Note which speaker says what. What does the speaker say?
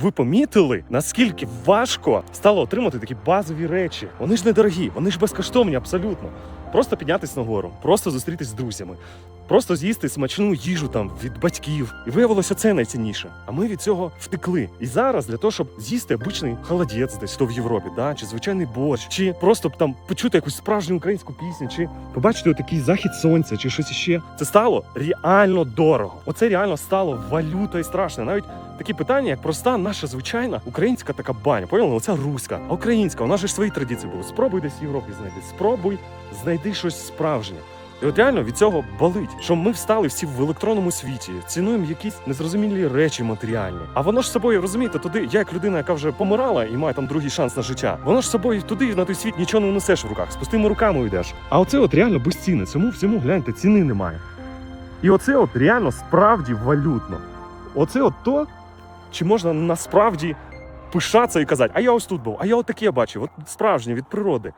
Speaker 1: ви помітили, наскільки важко стало отримати такі базові речі. Вони ж недорогі, вони ж безкоштовні абсолютно. Просто піднятись нагору, просто зустрітись з друзями, просто з'їсти смачну їжу там від батьків. І виявилося це найцінніше. А ми від цього втекли. І зараз для того, щоб з'їсти обичний холодець десь то в Європі, да, чи звичайний борщ, чи просто там почути якусь справжню українську пісню, чи побачити такий захід сонця, чи щось іще. Це стало реально дорого. Оце реально стало валютою страшне. Навіть такі питання, як проста наша звичайна українська така баня. Поняли? Оця руська, а українська, у нас ж свої традиції були. Спробуй десь в Європі знайти. Спробуй знайди щось справжнє. І от реально від цього болить, що ми встали всі в електронному світі, цінуємо якісь незрозумілі речі матеріальні. А воно ж собою розумієте, туди, я як людина, яка вже помирала і має там другий шанс на життя, воно ж собою туди на той світ нічого не унесеш в руках, з пустими руками йдеш. А оце от реально безцінне. Цьому всьому гляньте, ціни немає. І оце от реально справді валютно. Оце от то, чи можна насправді пишатися і казати, а я ось тут був, а я от таке бачив, от справжнє від природи.